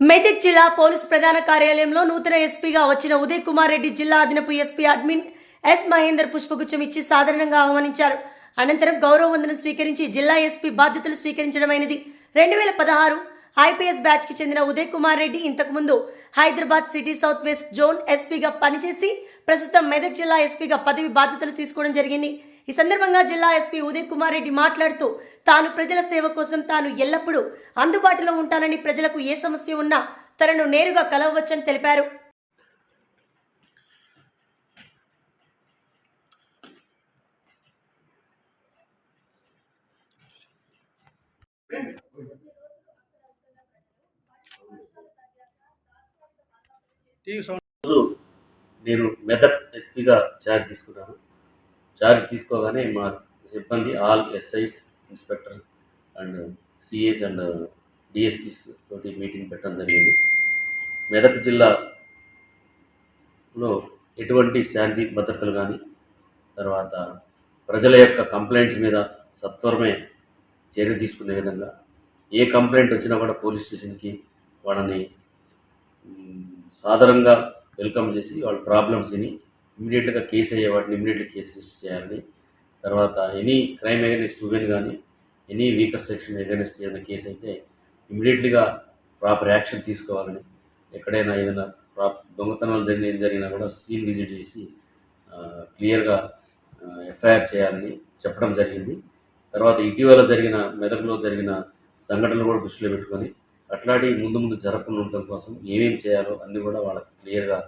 మెదక్ జిల్లా పోలీస్ ప్రధాన కార్యాలయంలో నూతన ఎస్పీగా వచ్చిన ఉదయ్ కుమార్ రెడ్డి జిల్లా అదనపు ఎస్పీ అడ్మిన్ ఎస్ మహేందర్ పుష్పగుచ్చం ఇచ్చి సాధారణంగా ఆహ్వానించారు. అనంతరం గౌరవ వందనం స్వీకరించి జిల్లా ఎస్పీ బాధ్యతలు స్వీకరించడమైనది. రెండు వేల పదహారు ఐపీఎస్ బ్యాచ్కి చెందిన ఉదయ్ కుమార్ రెడ్డి ఇంతకుముందు Hyderabad city south west zone ఎస్పీగా పనిచేసి ప్రస్తుతం మెదక్ జిల్లా ఎస్పీగా పదవి బాధ్యతలు తీసుకోవడం జరిగింది. ఈ సందర్భంగా జిల్లా ఎస్పీ ఉదయ్ కుమార్ రెడ్డి మాట్లాడుతూ తాను ప్రజల సేవ కోసం తాను ఎల్లప్పుడూ అందుబాటులో ఉంటానని ప్రజలకు ఏ సమస్య ఉన్నా తనను నేరుగా కలవవచ్చని తెలిపారు. నేను మెదక్ ఎస్పీగా ఛార్జ్ తీసుకున్నాను. ఛార్జ్ తీసుకోగానే మా సిబ్బంది all SIs inspector and CIs and DSPs తోటి మీటింగ్ పెట్టడం జరిగింది. మెదక్ జిల్లాలో ఎటువంటి శాంతి భద్రతలు కానీ తర్వాత ప్రజల యొక్క కంప్లైంట్స్ మీద సత్వరమే చర్య తీసుకునే విధంగా ఏ కంప్లైంట్ వచ్చినా కూడా పోలీస్ స్టేషన్కి వాళ్ళని సాధారణంగా వెల్కమ్ చేసి వాళ్ళ ప్రాబ్లమ్స్ విని ఇమీడియట్గా కేసు అయ్యే ఇమీడియట్లీ కేసు రిజిస్టర్ చేయాలని తర్వాత ఎనీ క్రైమ్ అగేనెస్ట్ ఉమెన్ కానీ ఎనీ వీకర్ సెక్షన్ అగేనెస్ట్ ఏదైనా కేసు అయితే ఇమీడియట్లీగా ప్రాపర్ యాక్షన్ తీసుకోవాలని ఎక్కడైనా ఏదైనా ప్రాప్ దొంగతనాలు జరిగిన జరిగినా కూడా స్క్రీన్ విజిట్ చేసి క్లియర్గా ఎఫ్ఐఆర్ చేయాలని చెప్పడం జరిగింది. తర్వాత ఇటీవల జరిగిన మెదక్లో జరిగిన సంఘటనలు కూడా దృష్టిలో పెట్టుకొని అట్లాంటి ముందు ముందు జరగకుండా ఉండటం కోసం ఏమేం చేయాలో అన్నీ కూడా వాళ్ళకి క్లియర్గా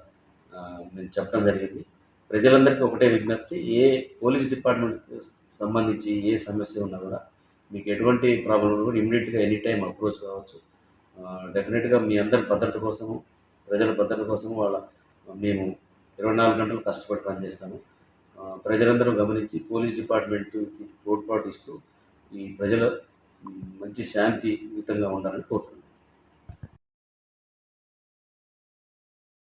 నేను చెప్పడం జరిగింది. ప్రజలందరికీ ఒకటే విజ్ఞప్తి ఏ పోలీస్ డిపార్ట్మెంట్కి సంబంధించి ఏ సమస్య ఉన్నా కూడా మీకు ఎటువంటి ప్రాబ్లం ఉన్నా కూడా ఇమ్మీడియట్గా ఎనీ టైం అప్రోచ్ కావచ్చు. డెఫినెట్గా మీ అందరి భద్రత కోసము ప్రజల భద్రత కోసము వాళ్ళ మేము ఇరవై నాలుగు గంటలు కష్టపడి పనిచేస్తాము. ప్రజలందరూ గమనించి పోలీస్ డిపార్ట్మెంట్కి తోడ్పాటు ఇస్తూ ఈ ప్రజల మంచి శాంతియుతంగా ఉండాలని కోరుతున్నాను